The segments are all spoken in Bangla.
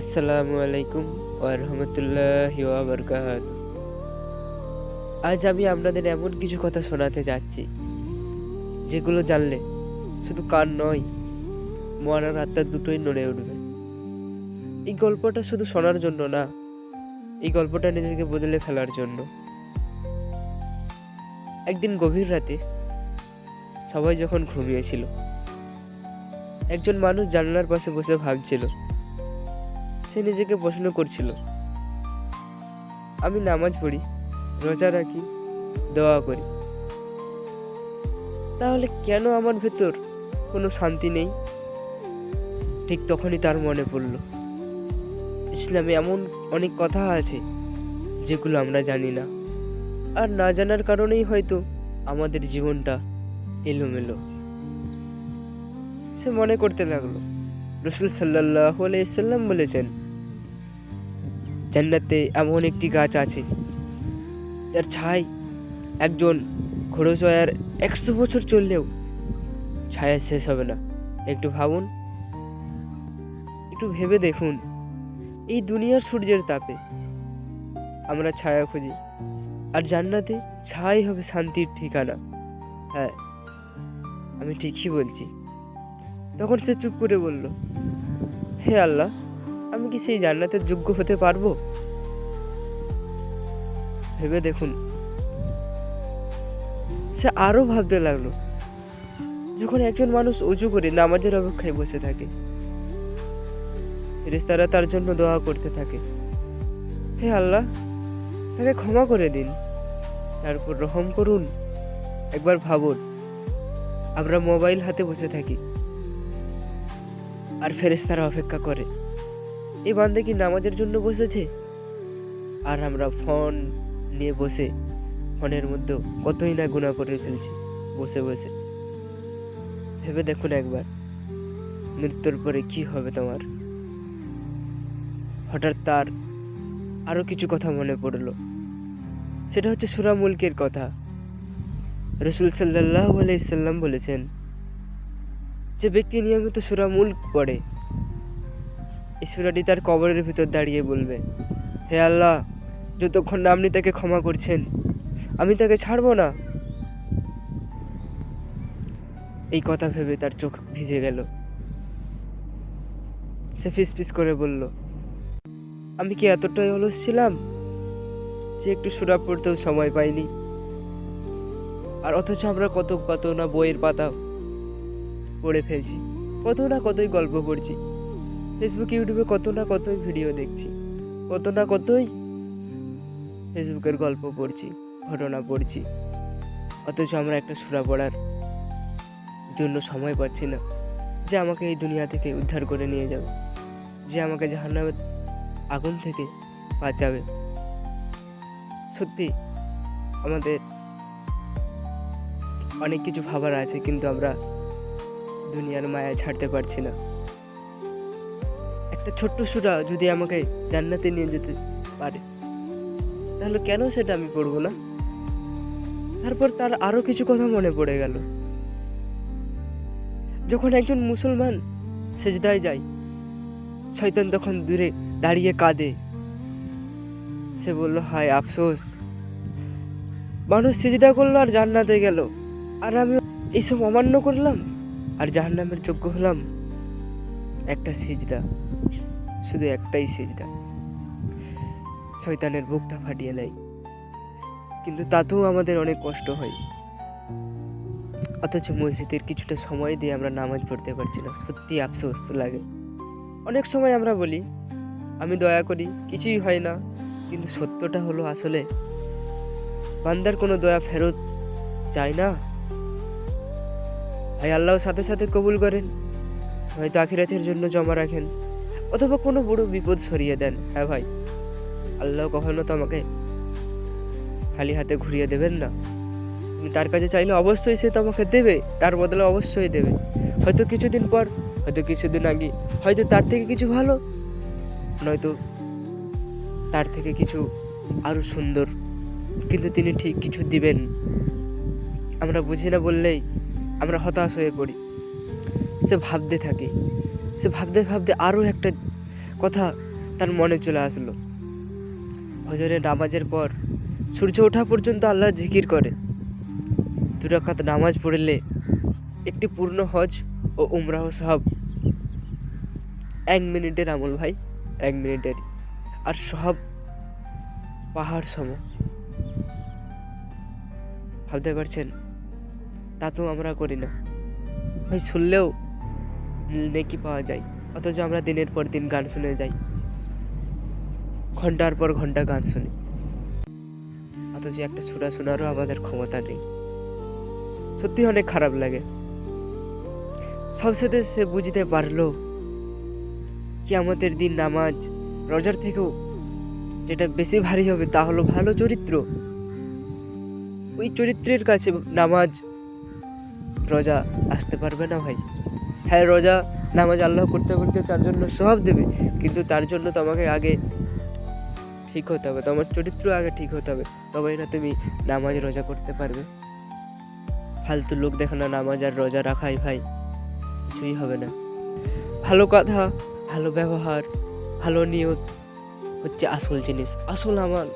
আসসালামু আলাইকুম ওরহমতুল্লাহি ওয়াবারকাত আজ আমি আপনাদের এমন কিছু কথা শোনাতে যাচ্ছি, যেগুলো জানলে শুধু কান নয় আর আত্মা দুটোই নড়ে উঠবে। এই গল্পটা শুধু শোনার জন্য না, এই গল্পটা নিজেকে বদলে ফেলার জন্য। একদিন গভীর রাতে সবাই যখন ঘুমিয়েছিল, একজন মানুষ জানলার পাশে বসে ভাবছিল সে নিজেকে প্রশ্ন করছিল। আমি নামাজ পড়ি, রোজা রাখি, দোয়া করি। তাহলে কেন আমার ভেতর কোনো শান্তি নেই? ঠিক তখনই তার মনে পড়ল, ইসলামে এমন অনেক কথা আছে যেগুলো আমরা জানি না। আর না জানার কারণেই হয়তো আমাদের জীবনটা এলোমেলো। সে মনে করতে লাগল রসুল সাল্লাহ সাল্লাম বলেছেন, জান্নাতে এমন একটি গাছ আছে তার ছাই একজন ঘোড়সয়ার একশো বছর চললেও ছায়া শেষ হবে না। একটু ভাবুন, একটু ভেবে দেখুন, এই দুনিয়ার সূর্যের তাপে আমরা ছায়া খুঁজি, আর জান্নাতে ছাই হবে শান্তির ঠিকানা। হ্যাঁ আমি ঠিকই বলছি। তখন সে চুপ করে বলল, হে আল্লাহ, আমি কি সেই জান্নাতের যোগ্য হতে পারব? ভেবে দেখুন, সে আরও ভাবতে লাগল, যখন একজন মানুষ উঁচু করে নামাজের অপেক্ষায় বসে থাকে রেস্তারা তার জন্য দোয়া করতে থাকে, হে আল্লাহ, তাকে ক্ষমা করে দিন, তারপর রহম করুন, একবার ভাবুন, আমরা মোবাইল হাতে বসে থাকি। আর ফেরেশতারা অপেক্ষা করে। এই বান্দে কি নামাজের জন্য বসেছে? আর আমরা ফোন নিয়ে বসে, ফোনের মধ্যে কতই না গুণা করে ফেলছি। বসে বসে। ভেবে দেখুন একবার, মৃত্যুর পরে কি হবে তোমার? হঠাৎ তার আরও কিছু কথা মনে পড়ল। সেটা হচ্ছে সুরা মুলকের কথা। রসুল সাল্লাহ আলাইসাল্লাম বলেছেন যে ব্যক্তি নিয়মিত সুরা মুল্ক পড়ে, এই সুরাটি তার কবরের ভিতর দাঁড়িয়ে বলবে, হে আল্লাহ, যতক্ষণ না আপনি তাকে ক্ষমা করছেন, আমি তাকে ছাড়বো না? এই কথা ভেবে তার চোখ ভিজে গেল। সে ফিস ফিস করে বলল, আমি কি এতটাই অলস ছিলাম যে একটু সুরা পড়তেও সময় পাইনি? আর অথচ আমরা কত কত না বইয়ের পাতা পড়ে ফেলছি। কত না কতই গল্প পড়ছি ফেসবুক ইউটিউবে কত না কতই ভিডিও দেখছি। কত না কতই ফেসবুকের গল্প পড়ছি, ঘটনা পড়ছি। অথচ আমরা একটা সুরা পড়ার জন্য সময় পাচ্ছি না। যে আমাকে এই দুনিয়া থেকে উদ্ধার করে নিয়ে যাবে। যে আমাকে জাহান্নামের আগুন থেকে বাঁচাবে। সত্যি, আমাদের অনেক কিছু ভাবার আছে, কিন্তু আমরা দুনিয়ার মায়া ছাড়তে পারছি না। একটা ছোট্ট সুরা যদি আমাকে জান্নাতে নিয়ে যেতে পারে, তাহলে কেন সেটা আমি পড়ব না? তারপর তার আরও কিছু কথা মনে পড়ে গেল। যখন একজন মুসলমান সেজদায় যায়, শয়তান তখন দূরে দাঁড়িয়ে কাঁদে। সে বলল, হায় আফসোস, মানুষ সেজদা করল আর জান্নাতে গেল। আর আমি এইসব অমান্য করলাম? আর জাহান্নামের যোগ্য হলাম একটা সিজদা, শুধু একটাই সিজদা। শয়তানের বুকটা ফাটিয়ে দেয়। কিন্তু তাতেও আমাদের অনেক কষ্ট হয়। অথচ মসজিদের কিছুটা সময় দিয়ে আমরা নামাজ পড়তে পারছি না, সত্যি আফসোস লাগে। অনেক সময় আমরা বলি, আমি দয়া করি, কিছুই হয় না, কিন্তু সত্যটা হলো আসলে, বান্দার কোনো দয়া ফেরত চায় না। হয় আল্লাহ সাথে সাথে কবুল করেন। হয়তো আখিরাতের জন্য জমা রাখেন, অথবা কোনো বড় বিপদ সরিয়ে দেন। হ্যাঁ ভাই, আল্লাহ কখনো তো আমাকে খালি হাতে ঘুরিয়ে দেবেন না। তুমি তার কাছে চাইলে অবশ্যই সে তোমাকে দেবে, তার বদলে অবশ্যই দেবে। হয়তো কিছুদিন পর, হয়তো কিছুদিন আগে, হয়তো তার থেকে কিছু ভালো, নয়তো তার থেকে কিছু আরও সুন্দর। কিন্তু তিনি ঠিক কিছু দিবেন। আমরা বুঝি না বললেই আমরা হতাশ হয়ে পড়ি। সে ভাবতে থাকে। সে ভাবতে ভাবতে আরও একটা কথা তার মনে চলে আসলো। ফজরের নামাজের পর সূর্য ওঠা পর্যন্ত আল্লাহ জিকির করে। দু রাকাত নামাজ পড়লে একটি পূর্ণ হজ ও উমরাহ সাহাব এক মিনিটের আমল ভাই, এক মিনিটের আর সব পাহাড় সম। ভাবতে পারছেন? তা তো আমরা করি না। ভাই, শুনলেও নেকি পাওয়া যায়। অথচ আমরা দিনের পর দিন গান শুনে যাই। ঘণ্টার পর ঘণ্টা গান শুনি। অথচ একটা সুরা শোনারও আমাদের ক্ষমতা নেই। সত্যি অনেক খারাপ লাগে। সবসাথে সে বুঝতে পারল কি আমাদের দিন নামাজ রোজার থেকেও যেটা বেশি ভারী হবে তা হলো ভালো চরিত্র। ওই চরিত্রের কাছে নামাজ রোজা আসতে পারবে না ভাই। হ্যাঁ রোজা নামাজ আল্লাহ করতে বলতে তার জন্য সব দেবে, কিন্তু তার জন্য তোমাকে আগে ঠিক হতে হবে, তোমার চরিত্র আগে ঠিক হতে হবে, তবেই না তুমি নামাজ রোজা করতে পারবে। ফালতু লোক দেখানো নামাজ আর রোজা রাখাই ভাই, কিছুই হবে না। ভালো কথা, ভালো ব্যবহার, ভালো নিয়ত হচ্ছে আসল জিনিস, আসল আমার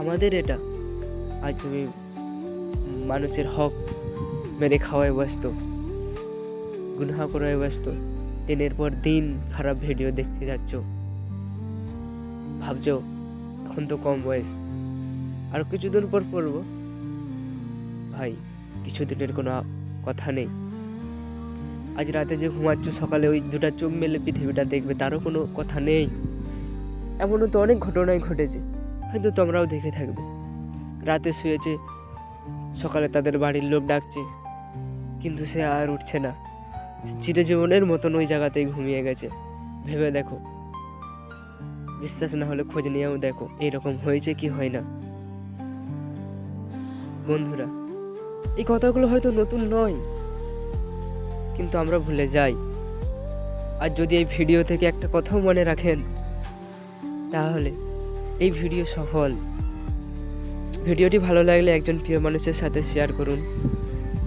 আমাদের এটা। আজ তুমি মানুষের হক মেরে খাওয়ায় ব্যস্ত, গুনহা করায় ব্যস্ত। দিনের পর দিন খারাপ ভিডিও দেখতে যাচ্ছ। ভাবছ, এখন তো কম বয়স, আর কিছুদিন পর পড়ব। ভাই, কিছুদিনের কোনো কথা নেই। আজ রাতে যে ঘুমাচ্ছ সকালে ওই দুটা চোখ মেলে পৃথিবীটা দেখবে, তারও কোনো কথা নেই। এমনও তো অনেক ঘটনাই ঘটেছে, হয়তো তোমরাও দেখে থাকবে। রাতে শুয়েছে, সকালে তাদের বাড়ির লোক ডাকছে। কিন্তু সে আর উঠছে না। চিরজীবনের মতন ওই জায়গাতেই ঘুমিয়ে গেছে। ভেবে দেখো। বিশ্বাস না হলে খোঁজ নিয়েও দেখো, এরকম হয়েছে কি হয় না। বন্ধুরা, এই কথাগুলো হয়তো নতুন নয়, কিন্তু আমরা ভুলে যাই। আর যদি এই ভিডিও থেকে একটা কথাও মনে রাখেন, তাহলে এই ভিডিও সফল। ভিডিওটি ভালো লাগলে একজন প্রিয় মানুষের সাথে শেয়ার করুন।